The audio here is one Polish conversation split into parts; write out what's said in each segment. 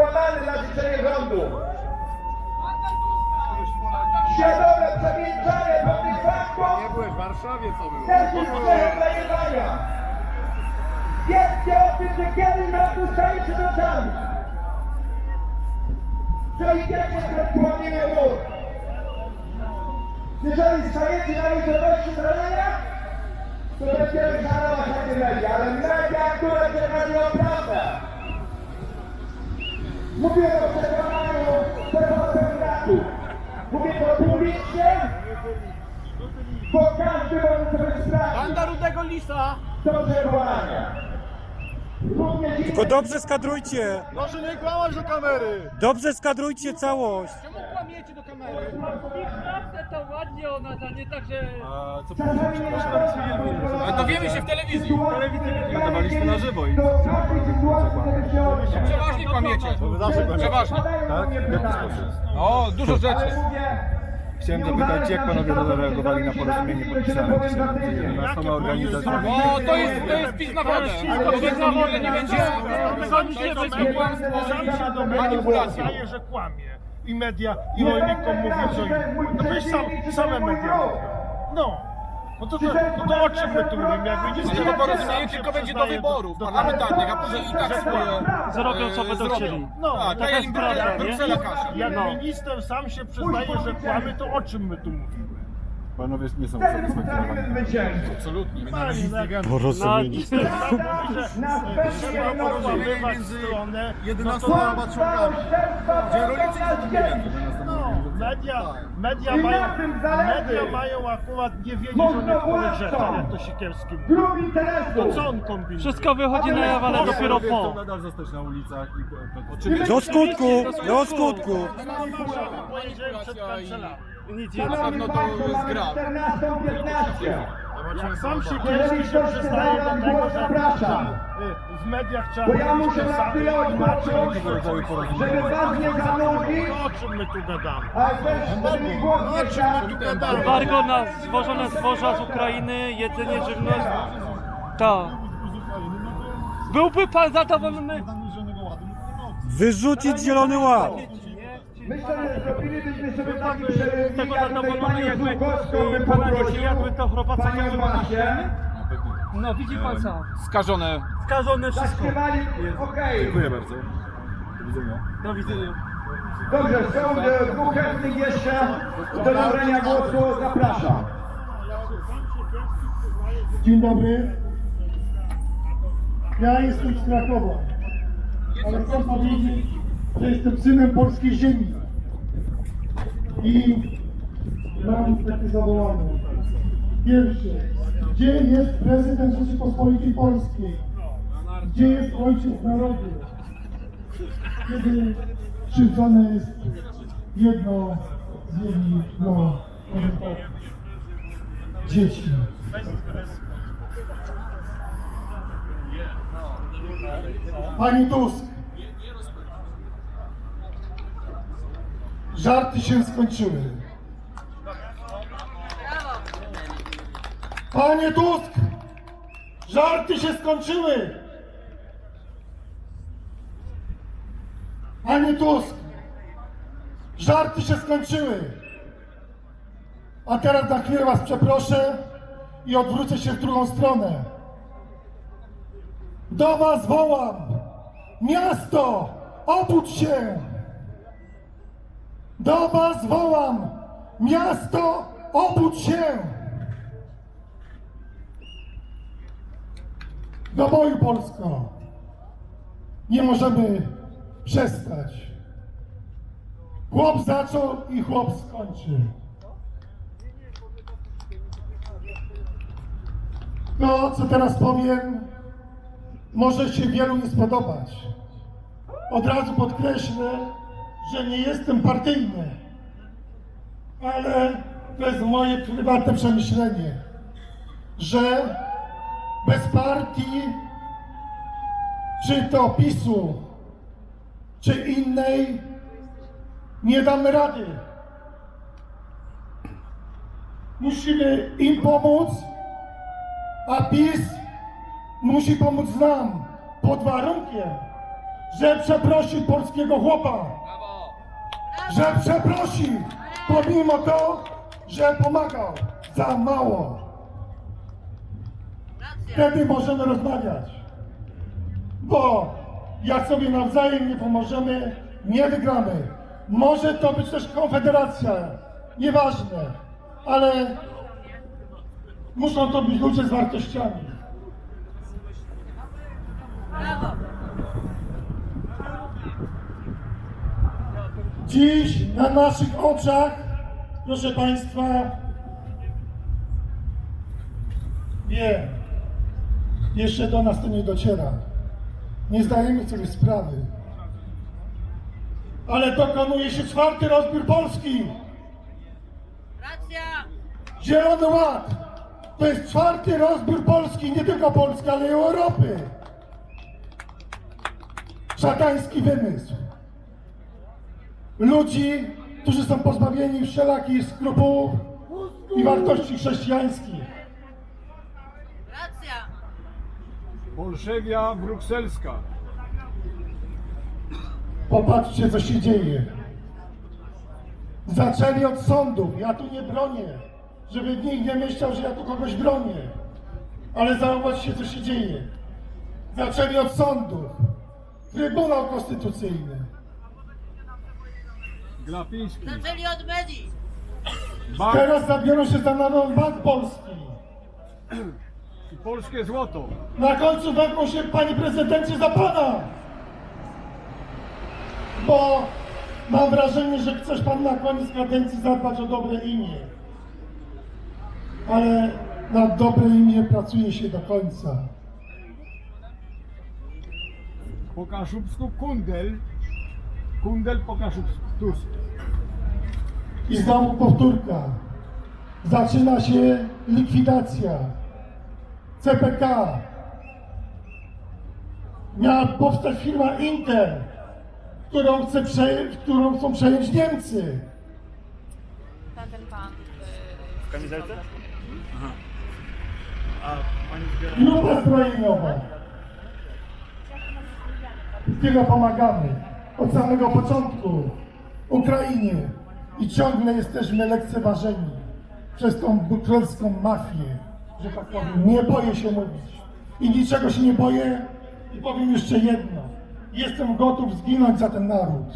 przekłamany na życzenie rządu. Świadome przemilczanie pewnych faktów Nie byłeś w Warszawie, co było? też jest cechą zajebania. Wiedzcie o tym, że kiedyś nas tu stali przed oczami. Co idziecie przed płomieniem mur. Jeżeli stajecie na niezależności zranienia, to będziemy szanować takie media, ale media, które przekazują prawdę. Mówię o przekonaniu tego kandydatu. Mówię to publicznie, bo każdy może sobie sprawdzić. Banda Rudego Lisa! Dobrze. Również Tylko dobrze skadrujcie! Proszę nie kłamać do kamery! Dobrze skadrujcie całość! Czemu kłamiecie do kamery? Ładnie ona, to nie tak, że... A co nie Ale dowiemy się w telewizji. Dawaliśmy na żywo i... Przeważnie kłamiecie. Przeważnie. Tak? W jaki sposób? O, dużo rzeczy. Chciałem zapytać, jak panowie zareagowali na porozumienie podpisane dzisiaj między 11 organizacjami? O, to jest, to jest pis na wodę. To jest na wodę, nie będzie. To jest kłamstwo, manipulacja. Uznaje, że kłamie. I media, i rolnikom mówią co innego. No to jest sam, same media mówią. No. No to, to, no to o czym my tu mówimy? Jak widzicie, Ale to porozumienie tylko będzie do wyborów parlamentarnych, a później i tak swoje Zrobią, co e, będą zrobią. chcieli. No, Tak, taka tak im Brukse- nie? Bruksela każe. Jak No. minister sam się przyznaje, że kłamie, to o czym my tu mówimy? Panowie nie są Wtedy usatysfakcjonowani. zwycięstwo. Absolutnie. No Porozumienie. Nas będzie trzeba jednoczyć. okłamywać stronę, no Jedenastą to Kłamstwa, oszczerstwa, Gdzie rolnicy propagować nie dzieci. no, media, media, I na mają, tym zależy. media mają akurat nie wiedzieć o niektórych rzeczach, jak to Siekierski mówi. Grup interesu. Co on kombinuje? Wszystko wychodzi na jaw, ale dopiero Panowie chcą po. nadal zostać na ulicach i to- Oczywiście. Do skutku! Do skutku! Powiedziałem przed kancelarią. Nic nie Na pewno to jest gra. 14-15. Jak sam się Jeżeli kiedyś się ktoś chce przyznaje do zabrać tego, głos, że, zapraszam. y, w mediach trzeba Bo ja muszę to na chwilę odpocząć, żeby was nie zanudzić, To o czym my tu gadamy? ale też żeby mi głos nie siadł. Embargo na zwożone zboża z Ukrainy, jedzenie, żywność. Tak. Byłby pan zadowolony? Wyrzucić zielony ład! Myślę, że zrobilibyśmy sobie taki przerywnik, jakby zadowolony, panią jakby Żukowską bym poprosił, panią Basię, No widzi pan sam. Skażone. Skażone wszystko. zaśpiewali, okej. Dziękuję bardzo. Do widzenia. Do widzenia. Dobrze, są e, dwóch chętnych jeszcze do zabrania głosu, zapraszam. Dzień dobry. Ja jestem z Krakowa, ale chcę powiedzieć, że jestem synem polskiej ziemi. I mam takie zawołanie. Pierwsze, gdzie jest prezydent Rzeczypospolitej Polskiej? Gdzie jest ojciec narodu? Kiedy krzywdzone jest jedno z jego no, dzieci. Panie Tusk, żarty się skończyły. Panie Tusk, żarty się skończyły. Panie Tusk, żarty się skończyły. A teraz na chwilę Was przeproszę i odwrócę się w drugą stronę. Do was wołam! Miasto! Obudź się! Do was wołam! Miasto! Obudź się! Do boju Polsko! Nie możemy przestać. Chłop zaczął i chłop skończy. To, co teraz powiem, może się wielu nie spodobać. Od razu podkreślę, że nie jestem partyjny, ale to jest moje prywatne przemyślenie, że bez partii, czy to PiSu, czy innej, nie damy rady. Musimy im pomóc, a PiS musi pomóc nam pod warunkiem, że przeprosi polskiego chłopa. Że przeprosi, pomimo to, że pomagał za mało. Wtedy możemy rozmawiać. Bo jak sobie nawzajem nie pomożemy, nie wygramy. Może to być też konfederacja, nieważne, ale muszą to być ludzie z wartościami. Dziś na naszych oczach, proszę Państwa, wiem, jeszcze do nas to nie dociera. Nie zdajemy sobie sprawy. Ale dokonuje się czwarty rozbiór Polski. Racja! Zielony Ład to jest czwarty rozbiór Polski, nie tylko Polski, ale i Europy. Szatański wymysł. Ludzi, którzy są pozbawieni wszelakich skrupułów i wartości chrześcijańskich. Racja! Bolszewia brukselska. Popatrzcie, co się dzieje. Zaczęli od sądów. Ja tu nie bronię, żeby nikt nie myślał, że ja tu kogoś bronię. Ale zauważcie, co się dzieje. Zaczęli od sądów. Trybunał Konstytucyjny. Glapiński. Zaczęli od medii! Bank Teraz zabiorą się za Narodowy Bank Polski. i polskie złoto. Na końcu wezmą się, panie prezydencie, za pana. Bo mam wrażenie, że chcesz pan na koniec kadencji zadbać o dobre imię. Ale na dobre imię pracuje się do końca. Po kaszubsku kundel. Kundel po kaszubsku. Tusk. I znowu powtórka. Zaczyna się likwidacja. CPK. Miała powstać firma Intel, którą, chce przejąć, którą chcą przejąć Niemcy. Tamten pan. Grupa zbrojeniowa. Tyle pomagamy. Od samego początku Ukrainie. I ciągle jesteśmy lekceważeni przez tą bukrelską mafię, że tak powiem. Nie boję się mówić. I niczego się nie boję. I powiem jeszcze jedno. Jestem gotów zginąć za ten naród.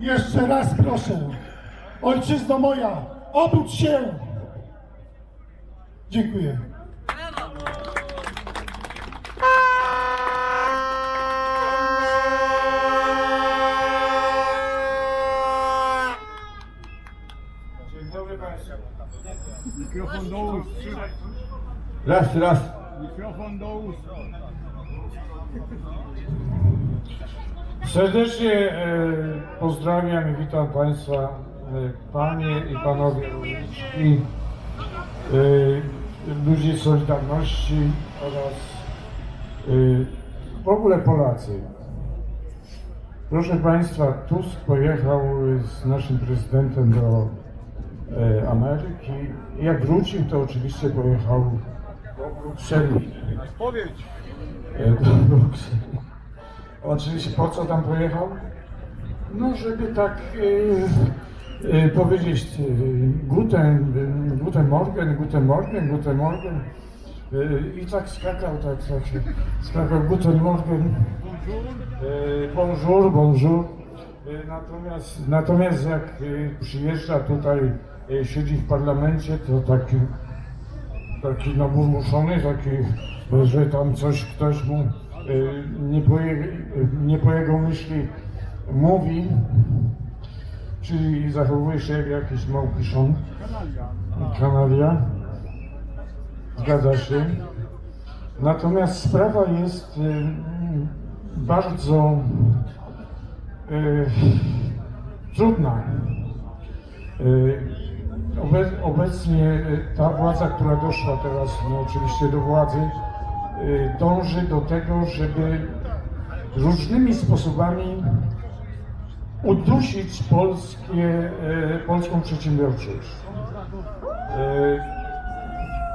Jeszcze raz proszę. Ojczyzno moja, obudź się. Dziękuję. Mikrofon do ust. Raz, raz. Mikrofon do ust. Serdecznie e, pozdrawiam i witam Państwa, e, Panie i Panowie i e, ludzi Solidarności oraz e, w ogóle Polacy. Proszę Państwa, Tusk pojechał z naszym prezydentem do Ameryki. Jak wrócił, to oczywiście pojechał do Brukseli. Powiedz. E, do Brukseli. Oczywiście po co tam pojechał? No, żeby tak e, e, powiedzieć e, guten, e, guten Morgen, guten Morgen, guten Morgen. E, I tak skakał, tak, tak skakał guten Morgen. E, bonjour, bonjour. E, Natomiast, natomiast jak e, przyjeżdża tutaj, e, siedzi w parlamencie, to taki taki naburmuszony, taki, że tam coś ktoś mu y, nie po, nie po jego myśli mówi, czyli zachowuje się jak jakiś małpiszon, kanalia, zgadza się. Natomiast sprawa jest y, bardzo y, trudna. Obe- Obecnie y, ta władza, która doszła teraz no, oczywiście do władzy, y, dąży do tego, żeby różnymi sposobami udusić polskie, y, polską przedsiębiorczość.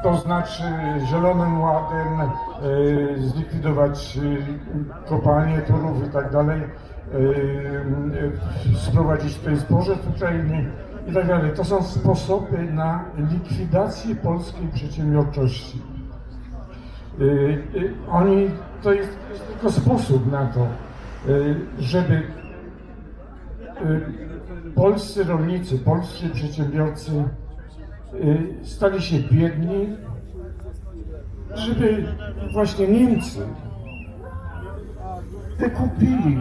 To znaczy Zielonym Ładem zlikwidować kopalnie torów i tak dalej, sprowadzić tutaj zboże z Ukrainy i tak dalej. To są sposoby na likwidację polskiej przedsiębiorczości. Y, y, Oni, to jest tylko sposób na to, y, żeby polscy rolnicy, polscy przedsiębiorcy stali się biedni, żeby właśnie Niemcy wykupili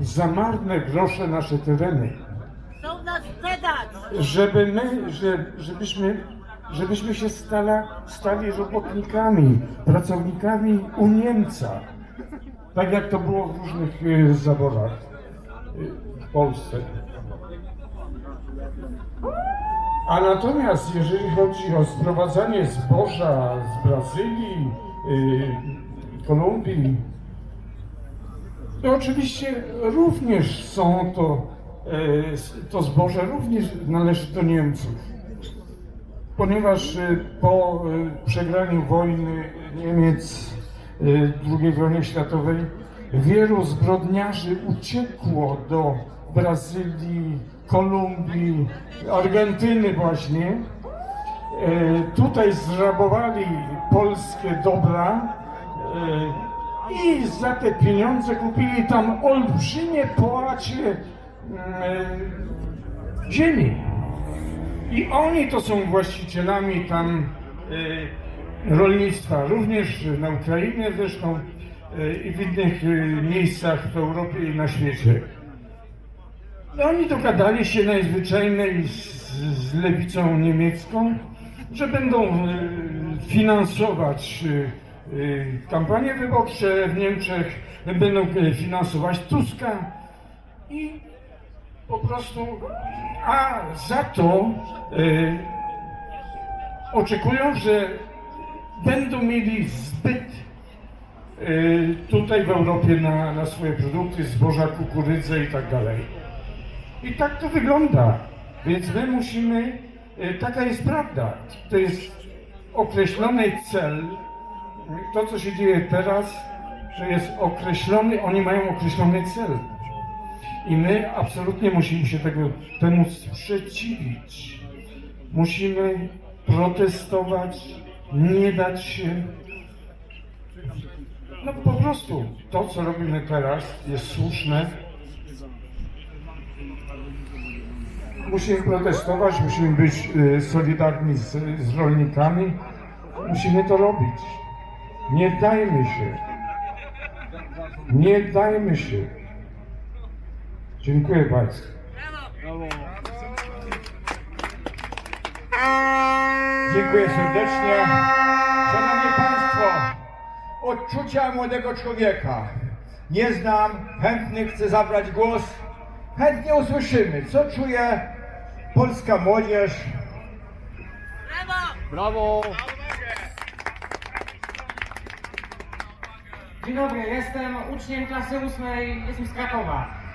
za marne grosze nasze tereny! Żeby my, że, żebyśmy, żebyśmy się stala, stali robotnikami, pracownikami u Niemca. Tak jak to było w różnych y, zaborach y, w Polsce. A natomiast jeżeli chodzi o sprowadzanie zboża z Brazylii, y, Kolumbii, to oczywiście również są to, e, to zboże również należy do Niemców. Ponieważ e, po e, przegraniu wojny Niemiec e, II wojny światowej wielu zbrodniarzy uciekło do Brazylii, Kolumbii, Argentyny właśnie. E, Tutaj zrabowali polskie dobra e, i za te pieniądze kupili tam olbrzymie połacie e, ziemi. I oni to są właścicielami tam e, rolnictwa, również na Ukrainie zresztą e, i w innych e, miejscach w Europie i na świecie. I oni dogadali się najzwyczajniej z, z lewicą niemiecką, że będą e, finansować e, e, kampanie wyborcze w Niemczech, będą e, finansować Tuska i po prostu, a za to e, oczekują, że będą mieli zbyt e, tutaj w Europie na, na swoje produkty, zboża, kukurydzę i tak dalej. I tak to wygląda. Więc my musimy, e, taka jest prawda. To jest określony cel. To, co się dzieje teraz, że jest określony, oni mają określony cel. I my absolutnie musimy się tego, temu sprzeciwić. Musimy protestować, nie dać się. No po prostu to, co robimy teraz, jest słuszne. Musimy protestować, musimy być y, solidarni z, z rolnikami. Musimy to robić. Nie dajmy się. Nie dajmy się. Dziękuję Państwu. Dziękuję serdecznie. Szanowni Państwo, odczucia młodego człowieka. Nie znam, chętny chcę zabrać głos. Chętnie usłyszymy, co czuje polska młodzież. Brawo! Dzień dobry, jestem uczniem klasy ósmej, jestem z Krakowa.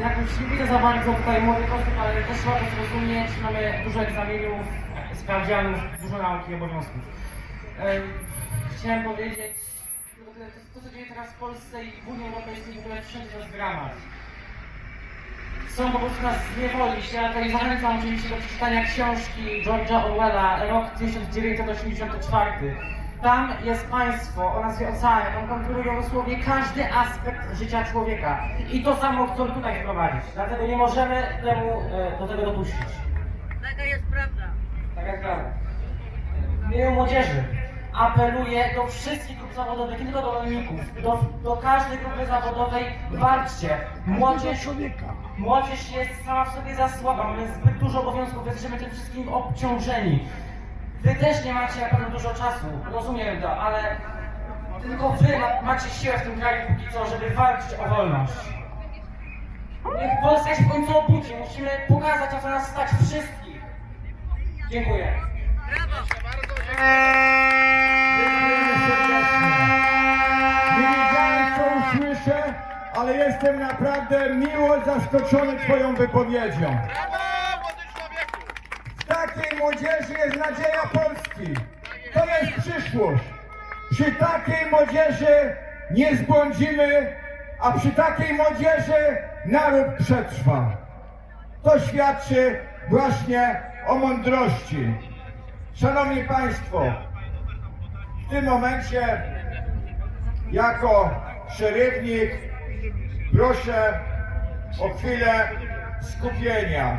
Jakoś nie widzę za bardzo tutaj młodych osób, ale też trzeba to zrozumieć. Mamy dużo egzaminów, sprawdzianów, dużo nauki i obowiązków. Em, chciałem powiedzieć, ogóle to, to co dzieje teraz w Polsce i w Unii Europejskiej w ogóle wszędzie jest. Chcą po prostu nas zniewolić. Ja tutaj zachęcam oczywiście do przeczytania książki George'a Orwella, rok 1984. Tam jest państwo o nazwie oceanu, tam kontrolują dosłownie każdy aspekt życia człowieka. I to samo chcą tutaj wprowadzić. Dlatego nie możemy temu, e, do tego dopuścić. Taka jest prawda. Tak jak prawda. W imieniu młodzieży apeluję do wszystkich grup zawodowych, nie tylko do rolników, do, do każdej grupy zawodowej, walczcie. Młodzież, młodzież jest sama w sobie za słaba, mamy zbyt dużo obowiązków, jesteśmy tym wszystkim obciążeni. Wy też nie macie na pewno dużo czasu, rozumiem to, ale tylko wy ma, macie siłę w tym kraju póki co, żeby walczyć o wolność. Niech Polska się w końcu obudzi, musimy pokazać, na co nas stać wszystkich. Dziękuję. Dziękujemy serdecznie. Nie wiedziałem, co usłyszę, ale jestem naprawdę miło zaskoczony Twoją wypowiedzią. Młodzieży jest nadzieja Polski. Polski. To jest przyszłość. Przy takiej młodzieży nie zbłądzimy, a przy takiej młodzieży naród przetrwa. To świadczy właśnie o mądrości. Szanowni Państwo, w tym momencie jako przerywnik proszę o chwilę skupienia.